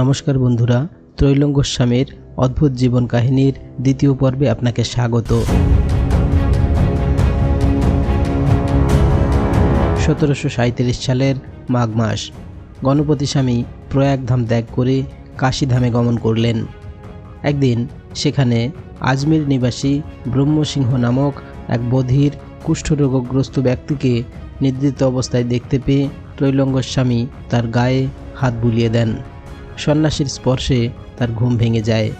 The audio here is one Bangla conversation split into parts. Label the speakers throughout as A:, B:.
A: নমস্কার বন্ধুরা, ত্রৈলঙ্গ গোস্বামীর অদ্ভুত জীবন কাহিনীর দ্বিতীয় পর্বে আপনাকে স্বাগত। সতেরোশো সাঁত্রিশ সালের মাঘ মাস, গণপতি স্বামী প্রয়াগধাম ত্যাগ করে কাশীধামে গমন করলেন। একদিন সেখানে আজমির নিবাসী ব্রহ্মসিংহ নামক এক বধির কুষ্ঠরোগগ্রস্ত ব্যক্তিকে নিদ্রিত অবস্থায় দেখতে পেয়ে ত্রৈলঙ্গস্বামী তার গায়ে হাত বুলিয়ে দেন। সন্ন্যাসীর স্পর্শে তার ঘুম ভেঙে যায়।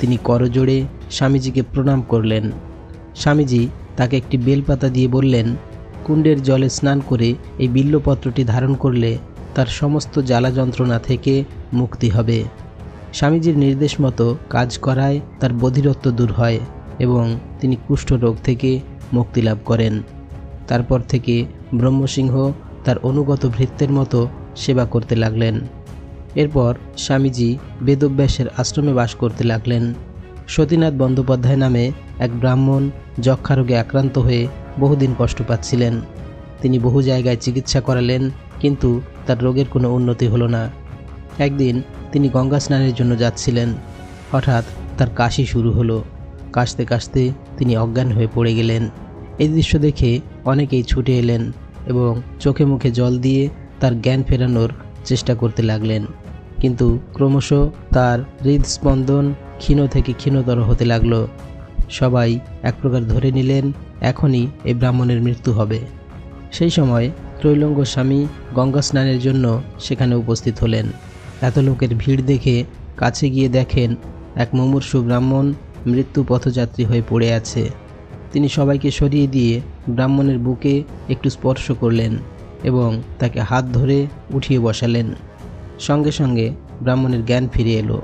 A: তিনি করজোড়ে স্বামীজিকে প্রণাম করলেন। স্বামীজি তাকে একটি বেলপাতা দিয়ে বললেন, কুণ্ডের জলে স্নান করে এই বিল্লপত্রটি ধারণ করলে তার সমস্ত জ্বালা যন্ত্রণা থেকে মুক্তি হবে স্বামীজির নির্দেশ মতো কাজ করায় তার বধিরত্ব দূর হয় এবং তিনি কুষ্ঠরোগ থেকে মুক্তি লাভ করেন। তারপর থেকে ব্রহ্মসিংহ তার অনুগত ভৃত্যের মতো সেবা করতে লাগলেন। এরপর স্বামীজি বেদব্যাসের আশ্রমে বাস করতে লাগলেন। সতীনাথ বন্দ্যোপাধ্যায় নামে এক ব্রাহ্মণ যক্ষা রোগে আক্রান্ত হয়ে বহুদিন কষ্ট পাচ্ছিলেন। তিনি বহু জায়গায় চিকিৎসা করালেন, কিন্তু তার রোগের কোনো উন্নতি হলো না। একদিন তিনি গঙ্গা স্নানের জন্য যাচ্ছিলেন। হঠাৎ তার কাশি শুরু হলো। কাশতে কাশতে তিনি অজ্ঞান হয়ে পড়ে গেলেন। এই দৃশ্য দেখে অনেকেই ছুটে এলেন এবং চোখে মুখে জল দিয়ে তার জ্ঞান ফেরানোর চেষ্টা করতে লাগলেন। কিন্তু ক্রমশ তার হৃদস্পন্দন ক্ষীণ থেকে ক্ষীণতর হতে লাগল। সবাই এক প্রকার ধরে নিলেন, এখনই এই ব্রাহ্মণের মৃত্যু হবে। সেই সময় ত্রৈলঙ্গ স্বামী গঙ্গা স্নানের জন্য সেখানে উপস্থিত হলেন। এত লোকের ভিড় দেখে কাছে গিয়ে দেখেন এক মুমূর্ষু ব্রাহ্মণ মৃত্যু পথযাত্রী হয়ে পড়ে আছে। তিনি সবাইকে সরিয়ে দিয়ে ব্রাহ্মণের বুকে একটু স্পর্শ করলেন এবং তাকে হাত ধরে উঠিয়ে বসালেন। সঙ্গে সঙ্গে ব্রাহ্মণের জ্ঞান ফিরে এলো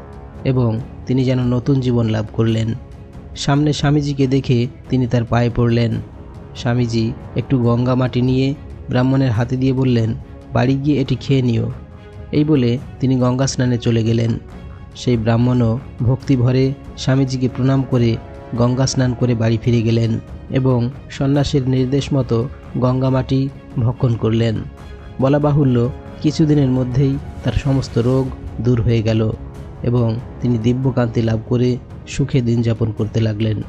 A: এবং তিনি যেন নতুন জীবন লাভ করলেন। সামনে স্বামীজিকে দেখে তিনি তার পায়ে পড়লেন। স্বামীজি একটু গঙ্গা মাটি নিয়ে ব্রাহ্মণের হাতে দিয়ে বললেন, বাড়ি গিয়ে এটি খেয়ে নিও। এই বলে তিনি গঙ্গা স্নানে চলে গেলেন। সেই ব্রাহ্মণও ভক্তি ভরে স্বামীজিকে প্রণাম করে গঙ্গা স্নান করে বাড়ি ফিরে গেলেন এবং সন্ন্যাসীর নির্দেশ মতো গঙ্গা মাটি ভক্ষণ করলেন। বলা বাহুল্য কিছুদিনের মধ্যেই তার সমস্ত রোগ দূর হয়ে গেল এবং তিনি দিব্যকান্তি লাভ করে সুখে দিন যাপন করতে লাগলেন।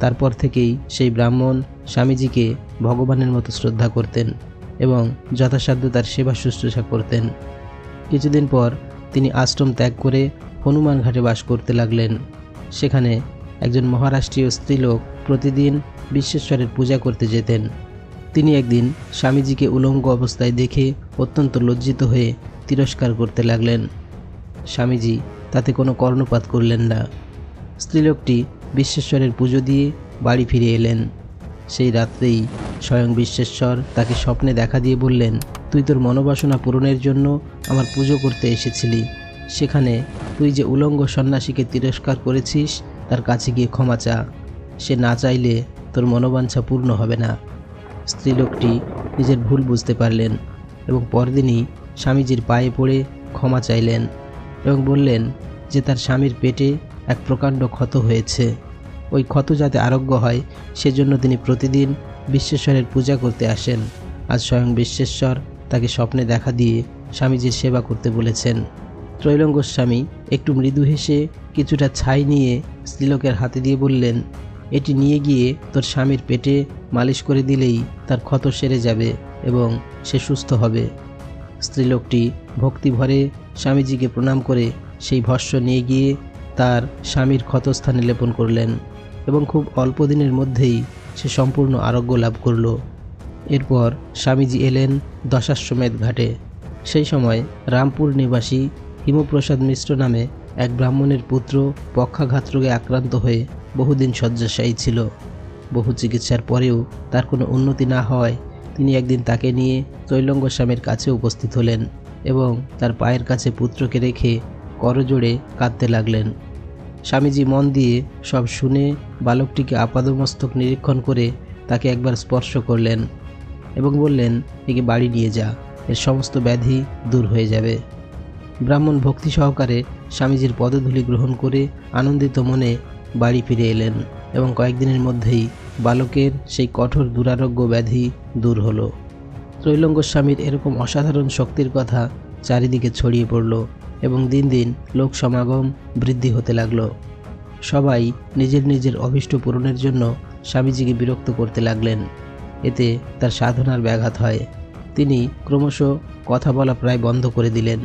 A: তারপর থেকেই সেই ব্রাহ্মণ স্বামীজিকে ভগবানের মতো শ্রদ্ধা করতেন এবং যথাসাধ্য তার সেবা শুশ্রূষা করতেন। কিছুদিন পর তিনি আশ্রম ত্যাগ করে হনুমান ঘাটে বাস করতে লাগলেন। সেখানে একজন মহারাষ্ট্রীয় স্ত্রীলোক প্রতিদিন বিশ্বেশ্বরের পূজা করতে যেতেন। তিনি একদিন স্বামীজিকে উলঙ্গ অবস্থায় দেখে অত্যন্ত লজ্জিত হয়ে তিরস্কার করতে লাগলেন। স্বামীজি তাতে কোনো কর্ণপাত করলেন না। স্ত্রীলোকটি বিশ্বেশ্বরের পুজো দিয়ে বাড়ি ফিরে এলেন। সেই রাত্রেই স্বয়ং বিশ্বেশ্বর তাকে স্বপ্নে দেখা দিয়ে বললেন, তুই তোর মনোবাসনা পূরণের জন্য আমার পুজো করতে এসেছিলি। সেখানে তুই যে উলঙ্গ সন্ন্যাসীকে তিরস্কার করেছিস, তার কাছে গিয়ে ক্ষমা চা। সে না চাইলে তোর মনোবাঞ্ছা পূর্ণ হবে না। স্ত্রীলোকটি নিজের ভুল বুঝতে পারলেন এবং পরদিনই স্বামীজির পায়ে পড়ে ক্ষমা চাইলেন এবং বললেন যে তার স্বামীর পেটে এক প্রকাণ্ড ক্ষত হয়েছে। ওই ক্ষত যাতে আরোগ্য হয়, সেজন্য তিনি প্রতিদিন বিশ্বেশ্বরের পূজা করতে আসেন। আজ স্বয়ং বিশ্বেশ্বর তাকে স্বপ্নে দেখা দিয়ে স্বামীজির সেবা করতে বলেছেন। ত্রৈলঙ্গ স্বামী একটু মৃদু হেসে কিছুটা ছাই নিয়ে স্ত্রীলোকের হাতে দিয়ে বললেন এটি নিয়ে গিয়ে তোর স্বামীর পেটে মালিশ করে দিলেই তার ক্ষত সেরে যাবে এবং সে সুস্থ হবে। স্ত্রীলোকটি ভক্তি ভরে স্বামীজিকে প্রণাম করে সেই ভস্য নিয়ে গিয়ে তার স্বামীর ক্ষতস্থানে লেপন করলেন এবং খুব অল্প দিনের মধ্যেই সে সম্পূর্ণ আরোগ্য লাভ করল। এরপর স্বামীজি এলেন দশাশ্বমেধ ঘাটে। সেই সময় রামপুর নিবাসী হিমপ্রসাদ মিশ্র নামে এক ব্রাহ্মণের পুত্র পক্ষাঘাত রোগে আক্রান্ত হয়ে বহুদিন শয্যাশায়ী ছিল। বহু চিকিৎসার পরেও তার কোনো উন্নতি না হওয়ায় তিনি একদিন তাকে নিয়ে তৈলঙ্গ স্বামীর কাছে উপস্থিত হলেন এবং তার পায়ের কাছে পুত্রকে রেখে করজোড়ে কাঁদতে লাগলেন। স্বামীজি মন দিয়ে সব শুনে বালকটিকে আপাদমস্তক নিরীক্ষণ করে তাকে একবার স্পর্শ করলেন এবং বললেন, একে বাড়ি নিয়ে যা, এর সমস্ত ব্যাধি দূর হয়ে যাবে। ব্রাহ্মণ ভক্তি সহকারে স্বামীজির পদধূলি গ্রহণ করে আনন্দিত মনে বাড়ি ফিরে এলেন এবং কয়েকদিনের মধ্যেই বালকের সেই কঠোর দুরারোগ্য ব্যাধি দূর হলো। ত্রৈলঙ্গ স্বামীর এরকম অসাধারণ শক্তির কথা চারিদিকে ছড়িয়ে পড়ল এবং দিন দিন লোক সমাগম বৃদ্ধি হতে লাগল। সবাই নিজের নিজের অভীষ্ট পূরণের জন্য স্বামীজিকে বিরক্ত করতে লাগলেন। এতে তার সাধনার ব্যাঘাত হয়। তিনি ক্রমশ কথা বলা প্রায় বন্ধ করে দিলেন।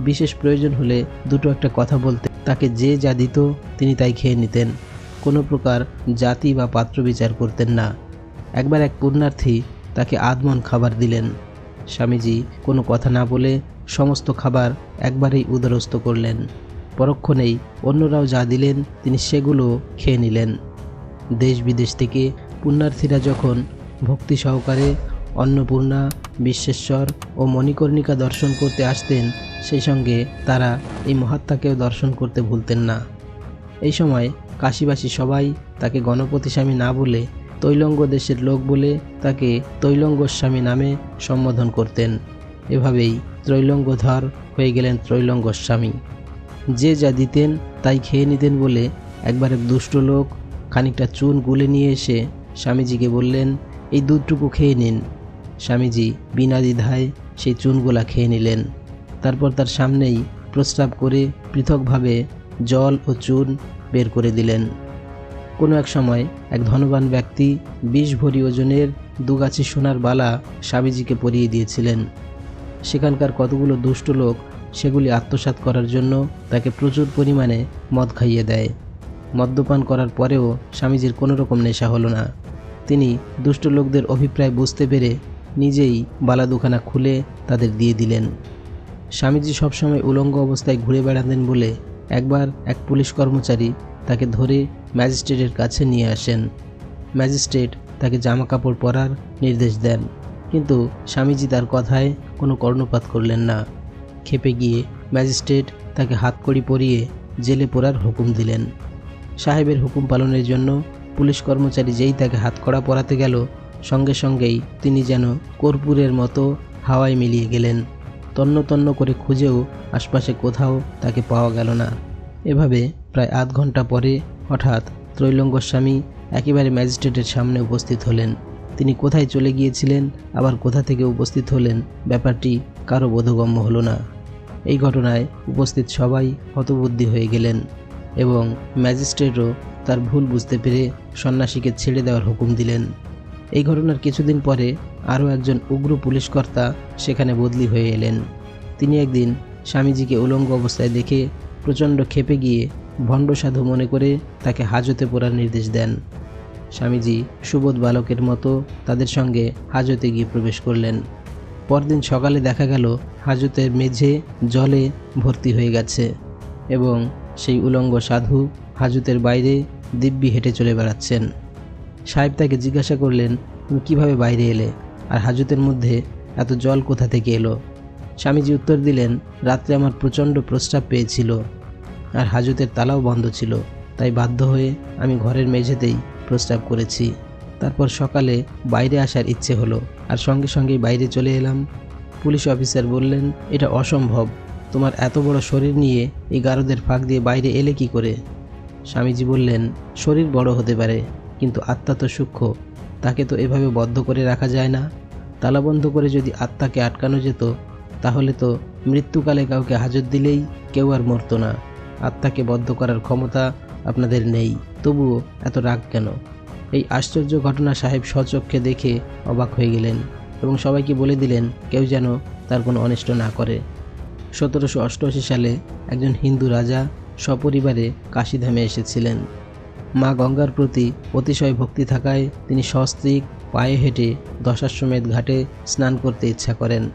A: বিশেষ প্রয়োজন হলে দুটো একটা কথা বলতে তাকে যে যা দিত তিনি তাই খেয়ে নিতেন। কোনো প্রকার জাতি বা পাত্র বিচার করতেন না। একবার এক পুণ্যার্থী তাকে আদমন খাবার দিলেন। স্বামীজি কোনো কথা না বলে সমস্ত খাবার একবারেই উদরস্থ করলেন। পরক্ষণেই অন্যরাও যা দিলেন তিনি সেগুলো খেয়ে নিলেন। দেশ বিদেশ থেকে পুণ্যার্থীরা যখন ভক্তি সহকারে অন্নপূর্ণা, বিশ্বেশ্বর ও মণিকর্ণিকা দর্শন করতে আসতেন, সেই সঙ্গে তারা এই মহাত্মাকেও দর্শন করতে ভুলতেন না। এই সময় কাশীবাসী সবাই তাকে গণপতি স্বামী না বলে তৈলঙ্গ দেশের লোক বলে তাকে তৈলঙ্গস্বামী নামে সম্বোধন করতেন। এভাবেই ত্রৈলঙ্গধর হয়ে গেলেন ত্রৈলঙ্গস্বামী। যে যা দিতেন তাই খেয়ে নিতেন বলে একবার এক দুষ্ট লোক খানিকটা চুন গুলে নিয়ে এসে স্বামীজিকে বললেন, এই দুধটুকু খেয়ে নিন। স্বামীজি বিনা দ্বিধায় সেই চুনগুলা খেয়ে নিলেন। তারপর তার সামনেই প্রস্রাব করে পৃথকভাবে জল ও চুন বের করে দিলেন। কোনো এক সময় এক ধনবান ব্যক্তি বিশ ভরি ওজনের দুগাছি সোনার বালা স্বামীজিকে পরিয়ে দিয়েছিলেন। সেখানকার কতগুলো দুষ্ট লোক সেগুলি আত্মসাৎ করার জন্য তাকে প্রচুর পরিমাণে মদ খাইয়ে দেয়। মদ্যপান করার পরেও স্বামীজির কোনো রকম নেশা হলো না। তিনি দুষ্ট লোকদের অভিপ্রায় বুঝতে পেরে নিজেই বালা দুখানা খুলে তাদের দিয়ে দিলেন। স্বামীজি সবসময় উলঙ্গ অবস্থায় ঘুরে বেড়াতেন বলে একবার এক পুলিশ কর্মচারী তাকে ধরে ম্যাজিস্ট্রেটের কাছে নিয়ে আসেন। ম্যাজিস্ট্রেট তাকে জামা কাপড় পরার নির্দেশ দেন, কিন্তু স্বামীজি তার কথায় কোনো কর্ণপাত করলেন না। খেপে গিয়ে ম্যাজিস্ট্রেট তাকে হাতকড়ি পরিয়ে জেলে পড়ার হুকুম দিলেন। সাহেবের হুকুম পালনের জন্য পুলিশ কর্মচারী যেই তাকে হাতকড়া পরাতে গেল সঙ্গে সঙ্গেই তিনি যেন কর্পূরের মতো হাওয়ায় মিলিয়ে গেলেন। তন্ন তন্ন করে খুঁজেও আশপাশে কোথাও তাকে পাওয়া গেল না। এভাবে প্রায় আধ ঘণ্টা পরে হঠাৎ ত্রৈলঙ্গস্বামী একেবারে ম্যাজিস্ট্রেটের সামনে উপস্থিত হলেন। তিনি কোথায় চলে গিয়েছিলেন, আবার কোথা থেকে উপস্থিত হলেন, ব্যাপারটি কারও বোধগম্য হলো না। এই ঘটনায় উপস্থিত সবাই হতবুদ্ধি হয়ে গেলেন এবং ম্যাজিস্ট্রেটও তার ভুল বুঝতে পেরে সন্ন্যাসীকে ছেড়ে দেওয়ার হুকুম দিলেন। এই ঘটনার কিছুদিন পরে আরও একজন উগ্র পুলিশকর্তা সেখানে বদলি হয়ে এলেন। তিনি একদিন স্বামীজিকে উলঙ্গ অবস্থায় দেখে প্রচণ্ড ক্ষেপে গিয়ে ভণ্ড সাধু মনে করে তাকে হাজতে পড়ার নির্দেশ দেন। স্বামীজি সুবোধ বালকের মতো তাদের সঙ্গে হাজতে গিয়ে প্রবেশ করলেন। পরদিন সকালে দেখা গেল, হাজতের মেঝে জলে ভর্তি হয়ে গেছে এবং সেই উলঙ্গ সাধু হাজতের বাইরে দিব্যি হেঁটে চলে বেড়াচ্ছেন। সাহেব তাকে জিজ্ঞাসা করলেন, তুমি কীভাবে বাইরে এলে? আর হাজতের মধ্যে এত জল কোথা থেকে এলো? স্বামীজি উত্তর দিলেন, রাত্রে আমার প্রচণ্ড প্রস্রাব পেয়েছিল, আর হাজতের তালাও বন্ধ ছিল, তাই বাধ্য হয়ে আমি ঘরের মেঝেতেই প্রস্রাব করেছি। তারপর সকালে বাইরে আসার ইচ্ছে হলো, আর সঙ্গে সঙ্গেই বাইরে চলে এলাম। পুলিশ অফিসার বললেন, এটা অসম্ভব, তোমার এত বড় শরীর নিয়ে এই গারদের ফাঁক দিয়ে বাইরে এলে কি করে? স্বামীজি বললেন, শরীর বড় হতে পারে কিন্তু আত্মা তো সূক্ষ্ম, তাকে তো এভাবে বদ্ধ করে রাখা যায় না। তালাবন্ধ করে যদি আত্মাকে আটকানো যেত, তাহলে তো মৃত্যুকালে কাউকে হাজত দিলেই কেউ আর মরতো না। আত্মাকে বদ্ধ করার ক্ষমতা আপনাদের নেই, তবুও এত রাগ কেন? এই আশ্চর্য ঘটনা সাহেব স্বচক্ষে দেখে অবাক হয়ে গেলেন এবং সবাইকে বলে দিলেন, কেউ যেন তার কোনো অনিষ্ট না করে। সতেরোশো অষ্টআশি সালে একজন হিন্দু রাজা সপরিবারে কাশীধামে এসেছিলেন। মা গঙ্গার প্রতি অতিশয় ভক্তি থাকায় তিনি সস্ত্রীক পায়ে হেঁটে দশাশ্বমেধ ঘাটে স্নান করতে ইচ্ছা করেন।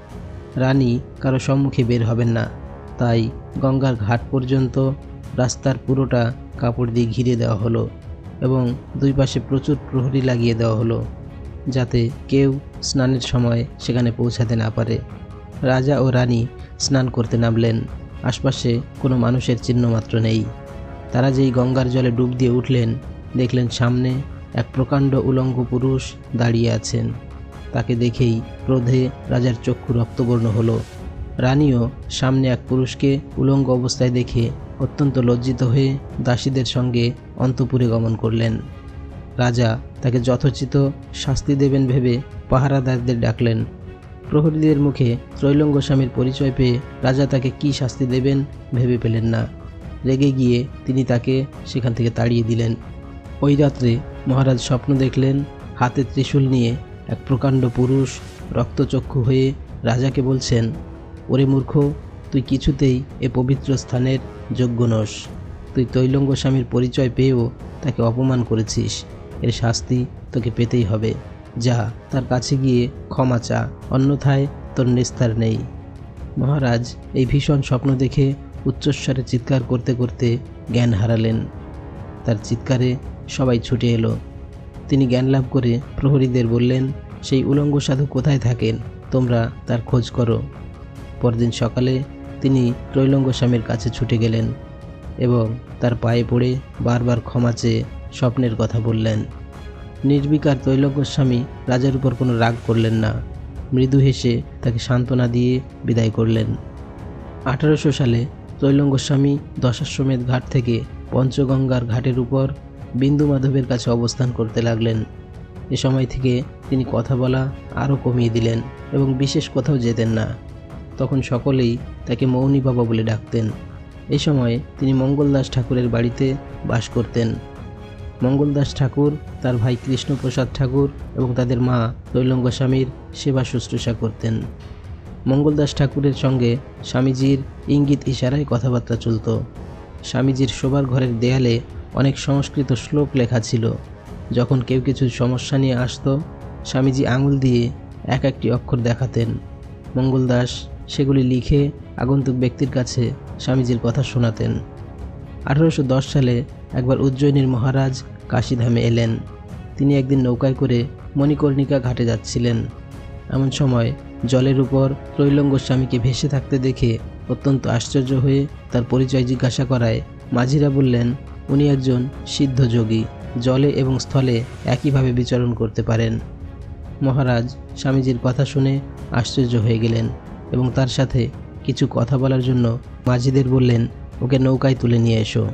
A: রানী কারও সম্মুখে বের হবেন না। তাই গঙ্গার ঘাট পর্যন্ত রাস্তার পুরোটা কাপড় দিয়ে ঘিরে দেওয়া হলো এবং দুই পাশে প্রচুর প্রহরী লাগিয়ে দেওয়া হলো যাতে কেউ স্নানের সময় সেখানে পৌঁছাতে না পারে। রাজা ও রানী স্নান করতে নামলেন। আশপাশে কোনো মানুষের চিহ্ন মাত্র নেই। তারা যেই গঙ্গার জলে ডুব দিয়ে উঠলেন, দেখলেন সামনে এক প্রকাণ্ড উলঙ্গ পুরুষ দাঁড়িয়ে আছেন। তাকে দেখেই ক্রোধে রাজার চক্ষু রক্তবর্ণ হলো। রানীও সামনে এক পুরুষকে উলঙ্গ অবস্থায় দেখে অত্যন্ত লজ্জিত হয়ে দাসীদের সঙ্গে অন্তপুরে গমন করলেন। রাজা তাকে যথোচিত শাস্তি দেবেন ভেবে পাহারাদারদের ডাকলেন। প্রহরীদের মুখে ত্রৈলঙ্গ স্বামীর পরিচয় পেয়ে রাজা তাকে কী শাস্তি দেবেন ভেবে পেলেন না। রেগে গিয়ে তিনি তাকে সেখান থেকে তাড়িয়ে দিলেন। ওই রাত্রে মহারাজ স্বপ্ন দেখলেন হাতে ত্রিশূল নিয়ে এক প্রকাণ্ড পুরুষ রক্তচক্ষু হয়ে রাজাকে বলছেন, ওরে মূর্খ, তুই কিছুতেই এ পবিত্র স্থানের যোগ্য নস। তুই তৈলঙ্গ স্বামীর পরিচয় পেয়েও তাকে অপমান করেছিস। এর শাস্তি তোকে পেতেই হবে। যা, তার কাছে গিয়ে ক্ষমা চা, অন্যথায় তোর নিস্তার নেই। মহারাজ এই ভীষণ স্বপ্ন দেখে উচ্চস্বরে চিৎকার করতে করতে জ্ঞান হারালেন। তার চিৎকারে সবাই ছুটে এলো। তিনি জ্ঞান লাভ করে প্রহরীদের বললেন, সেই উলঙ্গ সাধু কোথায় থাকেন? তোমরা তার খোঁজ করো। পরদিন সকালে তিনি ত্রৈলঙ্গ স্বামীর কাছে ছুটে গেলেন এবং তার পায়ে পড়ে বারবার ক্ষমা চেয়ে স্বপ্নের কথা বললেন। নির্বিকার তৈলঙ্গ স্বামী রাজার উপর কোনো রাগ করলেন না। মৃদু হেসে তাকে সান্ত্বনা দিয়ে বিদায় করলেন। আঠারোশো সালে তৈলঙ্গ স্বামী দশাশ্বমেধ ঘাট থেকে পঞ্চগঙ্গার ঘাটের উপর বিন্দু মাধবের কাছে অবস্থান করতে লাগলেন। এ সময় থেকে তিনি কথা বলা আরও কমিয়ে দিলেন এবং বিশেষ কোথাও যেতেন না। তখন সকলেই তাকে মৌনী বাবা বলে ডাকতেন। এই সময় তিনি মঙ্গলদাস ঠাকুরের বাড়িতে বাস করতেন। মঙ্গলদাস ঠাকুর, তার ভাই কৃষ্ণপ্রসাদ ঠাকুর এবং তাদের মা তৈলঙ্গ স্বামীর সেবা শুশ্রূষা করতেন। মঙ্গলদাস ঠাকুরের সঙ্গে স্বামীজির ইঙ্গিত ইশারায় কথাবার্তা চলত। স্বামীজির শোবার ঘরের দেয়ালে অনেক সংস্কৃত শ্লোক লেখা ছিল। যখন কেউ কিছু সমস্যা নিয়ে আসতো, স্বামীজি আঙুল দিয়ে এক একটি অক্ষর দেখাতেন। মঙ্গলদাস সেগুলি লিখে আগন্তুক ব্যক্তির কাছে স্বামীজির কথা শোনাতেন। আঠারোশো দশ সালে একবার উজ্জয়িনীর মহারাজ কাশীধামে এলেন। তিনি একদিন নৌকায় করে মণিকর্ণিকা ঘাটে যাচ্ছিলেন। এমন সময় জলের উপর ত্রৈলঙ্গ স্বামীকে ভেসে থাকতে দেখে অত্যন্ত আশ্চর্য হয়ে তার পরিচয় জিজ্ঞাসা করায়। মাঝিরা বললেন, উনি একজন সিদ্ধ যোগী। জলে এবং স্থলে একইভাবে বিচরণ করতে পারেন। মহারাজ স্বামীজির কথা শুনে আশ্চর্য হয়ে গেলেন এবং তার সাথে কিছু কথা বলার জন্য মাঝিদের বললেন, ওকে নৌকায় তুলে নিয়ে এসো।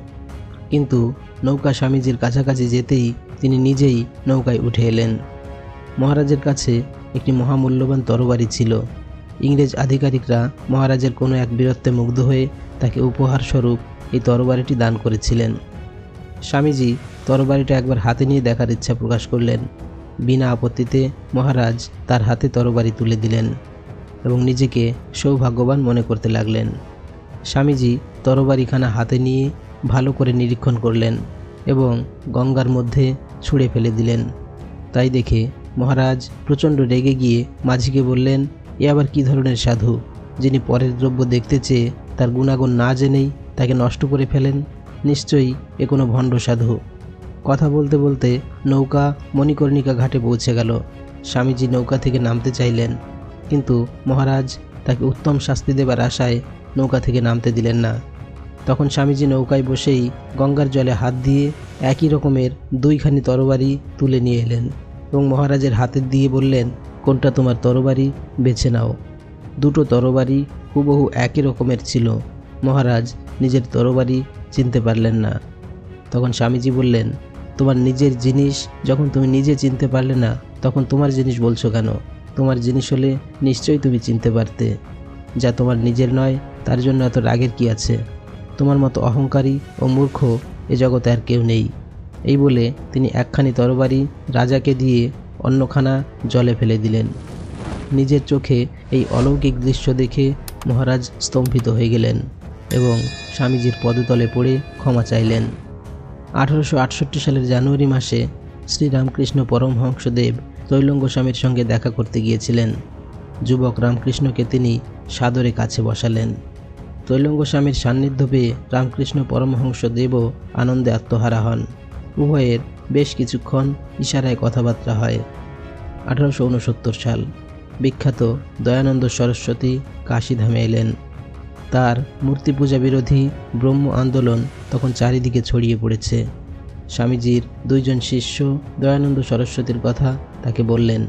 A: কিন্তু নৌকা স্বামীজির কাছাকাছি যেতেই তিনি নিজেই নৌকায় উঠে এলেন। মহারাজের কাছে একটি মহামূল্যবান তরবারি ছিল। ইংরেজ আধিকারিকরা মহারাজের কোনো এক বীরত্বে মুগ্ধ হয়ে তাকে উপহার স্বরূপ এই তরবারিটি দান করেছিলেন। স্বামীজি তরবারিটা একবার হাতে নিয়ে দেখার ইচ্ছা প্রকাশ করলেন। বিনা আপত্তিতে মহারাজ তার হাতে তরবারি তুলে দিলেন এবং নিজেকে সৌভাগ্যবান মনে করতে লাগলেন। স্বামীজি তরবারিখানা হাতে নিয়ে ভালো করে নিরীক্ষণ করলেন এবং গঙ্গার মধ্যে ছুঁড়ে ফেলে দিলেন। তাই দেখে মহারাজ প্রচণ্ড রেগে গিয়ে মাঝিকে বললেন, এ আবার কী ধরনের সাধু, যিনি পরের দ্রব্য দেখতে চেয়ে তার গুণাগুণ না জেনেই তাকে নষ্ট করে ফেলেন? নিশ্চয়ই এ কোনো ভণ্ড সাধু। কথা বলতে বলতে নৌকা মণিকর্ণিকা ঘাটে পৌঁছে গেল। স্বামীজি নৌকা থেকে নামতে চাইলেন, কিন্তু মহারাজ তাকে উত্তম শাস্তি দেবার আশায় নৌকা থেকে নামতে দিলেন না। তখন স্বামীজি নৌকায় বসেই গঙ্গার জলে হাত দিয়ে একই রকমের দুইখানি তরবারি তুলে নিয়ে এলেন। এবং মহারাজের হাতে দিয়ে বললেন, কোনটা তোমার তরবারি? বেছে নাও। দুটো তরবারি হুবহু একই রকমের ছিল। মহারাজ নিজের তরবারি চিনতে পারলেন না। তখন স্বামীজি বললেন, তোমার নিজের জিনিস যখন তুমি নিজে চিনতে পারলে না, তখন তোমার জিনিস বলছো কেন? তোমার জিনিস হলে নিশ্চয়ই তুমি চিনতে পারতে। যা তোমার নিজের নয়, তার জন্য এত রাগের কি আছে? তোমার মতো অহংকারী ও মূর্খ এ জগতে আর কেউ নেই। এই বলে তিনি একখানি তরবারি রাজাকে দিয়ে অন্যখানা জলে ফেলে দিলেন। নিজের চোখে এই অলৌকিক দৃশ্য দেখে মহারাজ স্তম্ভিত হয়ে গেলেন এবং স্বামীজির পদতলে পড়ে ক্ষমা চাইলেন। আঠারোশো আটষট্টি সালের জানুয়ারি মাসে শ্রীরামকৃষ্ণ পরমহংসদেব তৈলঙ্গ স্বামীর সঙ্গে দেখা করতে গিয়েছিলেন। যুবক রামকৃষ্ণকে তিনি সাদরে কাছে বসালেন। তৈলঙ্গ স্বামীর সান্নিধ্য পেয়ে রামকৃষ্ণ পরমহংসদেবও আনন্দে আত্মহারা হন। উভয়ের বেশ কিছুক্ষণ ইশারায় কথাবার্তা হয়। আঠারোশো উনসত্তর সাল, বিখ্যাত দয়ানন্দ সরস্বতী কাশীধামে এলেন। তার মূর্তি পূজা বিরোধী ব্রহ্ম আন্দোলন তখন চারিদিকে ছড়িয়ে পড়েছে। স্বামীজির দুইজন শিষ্য দয়ানন্দ সরস্বতীর কথা তাকে বললেন।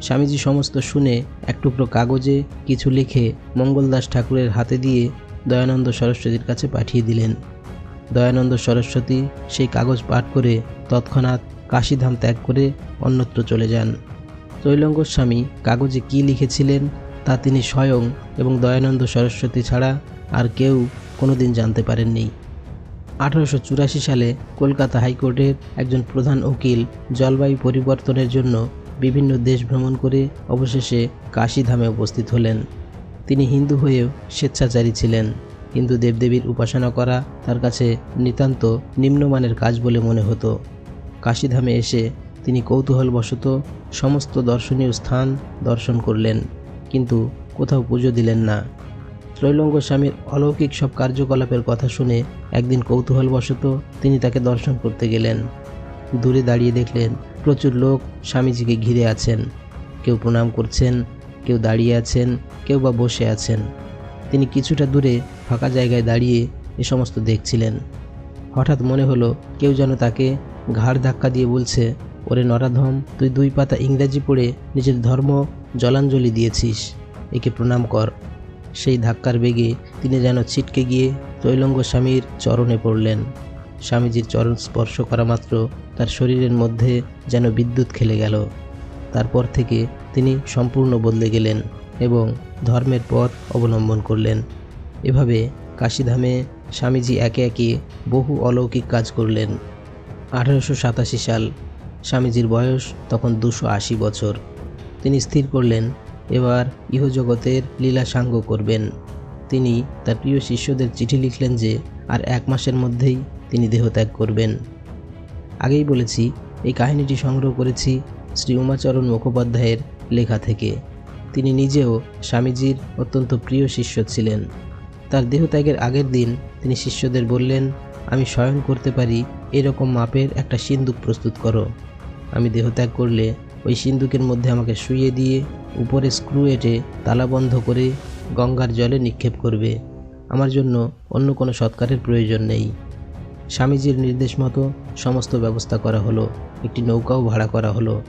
A: স্বামীজি সমস্ত শুনে এক টুকরো কাগজে কিছু লিখে মঙ্গলদাস ঠাকুরের হাতে দিয়ে দয়ানন্দ সরস্বতীর কাছে পাঠিয়ে দিলেন। দয়ানন্দ সরস্বতী সেই কাগজ পাঠ করে তৎক্ষণাৎ কাশীধাম ত্যাগ করে অন্যত্র চলে যান। ত্রৈলঙ্গ স্বামী কাগজে কি লিখেছিলেন তা তিনি স্বয়ং এবং দয়ানন্দ সরস্বতী ছাড়া আর কেউ কোনোদিন জানতে পারেননি। আঠারোশো চুরাশি সালে কলকাতা হাইকোর্টের একজন প্রধান উকিল জলবায়ু পরিবর্তনের জন্য বিভিন্ন দেশ ভ্রমণ করে অবশেষে কাশীধামে উপস্থিত হলেন। তিনি হিন্দু হয়েও স্বেচ্ছাচারী ছিলেন। হিন্দু দেবদেবীর উপাসনা করা তার কাছে নিতান্ত নিম্নমানের কাজ বলে মনে হতো। কাশীধামে এসে তিনি কৌতূহলবশত সমস্ত দর্শনীয় স্থান দর্শন করলেন, কিন্তু কোথাও পুজো দিলেন না। ত্রৈলঙ্গ স্বামীর অলৌকিক সব কার্যকলাপের কথা শুনে একদিন কৌতূহলবশত তিনি তাকে দর্শন করতে গেলেন। দূরে দাঁড়িয়ে দেখলেন প্রচুর লোক স্বামীজিকে ঘিরে আছেন। কেউ প্রণাম করছেন, কেউ দাঁড়িয়ে আছেন, কেউ বা বসে আছেন। তিনি কিছুটা দূরে ফাঁকা জায়গায় দাঁড়িয়ে এ সমস্ত দেখছিলেন। হঠাৎ মনে হলো কেউ যেন তাকে ঘাড় ধাক্কা দিয়ে বলছে, ওরে নরাধম, তুই দুই পাতা ইংরাজি পড়ে নিজের ধর্ম জলাঞ্জলি দিয়েছিস, একে প্রণাম কর। সেই ধাক্কার বেগে তিনি যেন ছিটকে গিয়ে তৈলঙ্গ স্বামীর চরণে পড়লেন। স্বামীজির চরণ স্পর্শ করা মাত্র তার শরীরের মধ্যে যেন বিদ্যুৎ খেলে গেল। তারপর থেকে তিনি সম্পূর্ণ বদলে গেলেন এবং ধর্মের পথ অবলম্বন করলেন। এভাবে কাশীধামে স্বামীজি একে একে বহু অলৌকিক কাজ করলেন। আঠারোশো সাতাশি সাল স্বামীজির বয়স তখন দুশো আশি বছর। তিনি স্থির করলেন, এবার ইহজগতের লীলা সাঙ্গ করবেন। তিনি তার প্রিয় শিষ্যদের চিঠি লিখলেন যে, আর এক মাসের মধ্যেই তিনি দেহত্যাগ করবেন। আগেই বলেছি, এই কাহিনীটি সংগ্রহ করেছি শ্রী উমাচরণ মুখোপাধ্যায়ের লেখা থেকে। তিনি নিজেও স্বামীজির অত্যন্ত প্রিয় শিষ্য ছিলেন। তার দেহত্যাগের আগের দিন তিনি শিষ্যদের বললেন, আমি স্বয়ং করতে পারি, এরকম মাপের একটা সিন্দুক প্রস্তুত করো। আমি দেহত্যাগ করলে ওই সিন্দুকের মধ্যে আমাকে শুইয়ে দিয়ে উপরে স্ক্রু এঁটে তালা বন্ধ করে গঙ্গার জলে নিক্ষেপ করবে। আমার জন্য অন্য কোনো সৎকারের প্রয়োজন নেই। স্বামীজির নির্দেশ মতো সমস্ত ব্যবস্থা করা হলো, একটি নৌকাও ভাড়া করা হলো।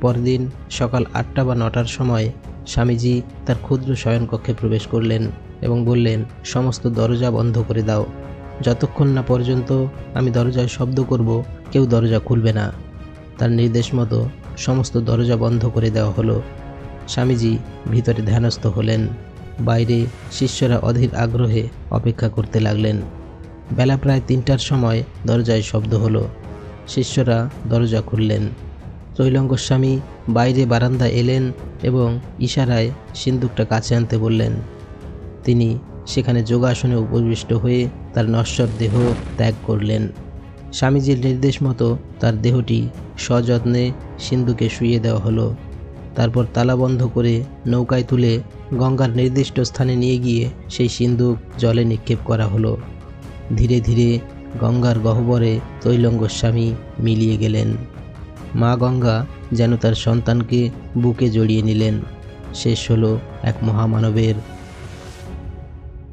A: পরদিন সকাল আটটা বা নটার সময় স্বামীজি তার ক্ষুদ্র শয়নকক্ষে প্রবেশ করলেন। এবং বললেন, সমস্ত দরজা বন্ধ করে দাও। যতক্ষণ না পর্যন্ত আমি দরজায় শব্দ করব, কেউ দরজা খুলবে না। তার নির্দেশ মতো সমস্ত দরজা বন্ধ করে দেওয়া হলো। স্বামীজি ভিতরে ধ্যানস্থ হলেন। বাইরে শিষ্যরা অধীর আগ্রহে অপেক্ষা করতে লাগলেন। বেলা প্রায় তিনটার সময় দরজায় শব্দ হলো। শিষ্যরা দরজা খুললেন। ত্রৈলঙ্গস্বামী বাইরে বারান্দা এলেন এবং ইশারায় সিন্দুকটা কাছে আনতে বললেন তিনি সেখানে যোগাসনে উপবিষ্ট হয়ে তার নশ্বর দেহ ত্যাগ করলেন। স্বামীজির নির্দেশ মতো তার দেহটি সযত্নে সিন্ধুকে শুইয়ে দেওয়া হলো। তারপর তালা বন্ধ করে নৌকায় তুলে গঙ্গার নির্দিষ্ট স্থানে নিয়ে গিয়ে সেই সিন্দুক জলে নিক্ষেপ করা হলো। ধীরে ধীরে গঙ্গার গহ্বরে তৈলঙ্গস্বামী মিলিয়ে গেলেন। মা গঙ্গা যেন তার সন্তানকে বুকে জড়িয়ে নিলেন। শেষ হলো এক মহামানবের